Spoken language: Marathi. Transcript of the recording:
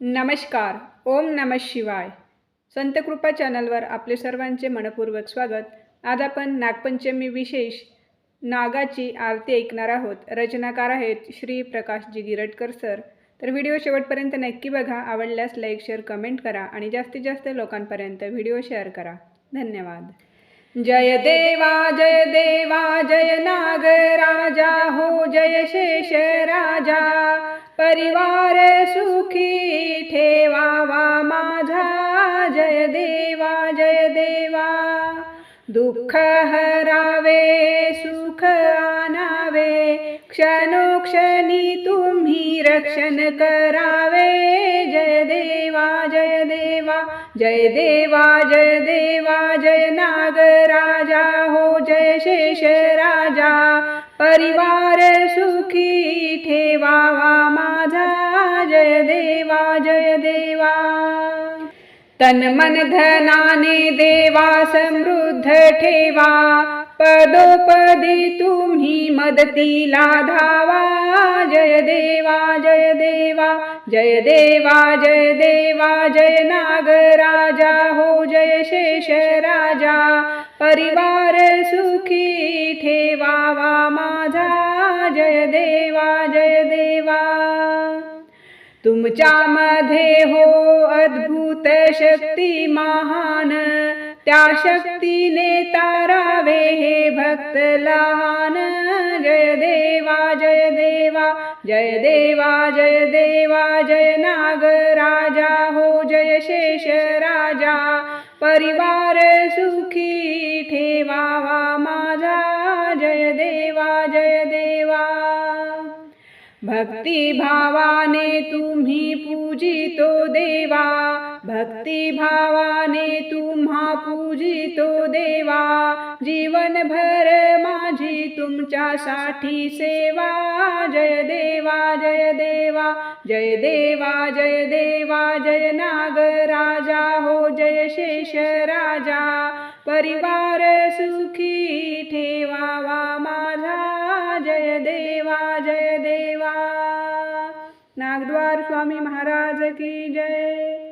नमस्कार ओम नम शिवाय. संतकृपा चॅनलवर आपले सर्वांचे मनपूर्वक स्वागत. आज आपण नागपंचमी विशेष नागाची आरती ऐकणार आहोत. रचनाकार आहेत श्री प्रकाशजी गिरटकर सर. तर व्हिडिओ शेवटपर्यंत नक्की बघा आवडल्यास लाईक शेअर कमेंट करा आणि जास्तीत जास्त लोकांपर्यंत व्हिडिओ शेअर करा. धन्यवाद. जय देवा जय देवा जय नागराजा हो जय शेष राजा. परिवार सुखी जय देवा जय देवा. दुःख हरावे सुख आणावे. क्षणोक्षणी तुम्ही रक्षण करावे. जय देवा जय देवा. जय देवा जय देवा जय नागराजा. हो जय शेष राजा परिवार सुखी ठेवावा. तन मन धनाने देवा समृद्ध ठेवा पदोपदी तुम्ही मदतीला धावा जय देवा जय देवा जय देवा जय देवा जय नागराजा हो जय शेष राजा परिवार सुखी ठेवावा माझा जय देवा जय देवा. तुमच्यामध्ये हो अद्भुत शक्ती महान. त्या शक्तीने तारावे हे भक्त लहान. जय देवा जय देवा जय देवा जय देवा जय नागराजा हो जय शेष राजा. परिवार सुखी ठेवावा माझा. जय देवा जय देवा. भक्ती भावाने तुम्ही पूजितो देवा. भक्तिभावाने तुम्हा पूजितो देवा. जीवनभर माझी तुमच्यासाठी सेवा. जय देवा जय देवा. जय देवा जय देवा. जय नागराजा. हो जय शेष राजा. परिवार सुखी ठेवावा माझा. जय देवा जय देवा. नागद्वार स्वामी महाराज की जय.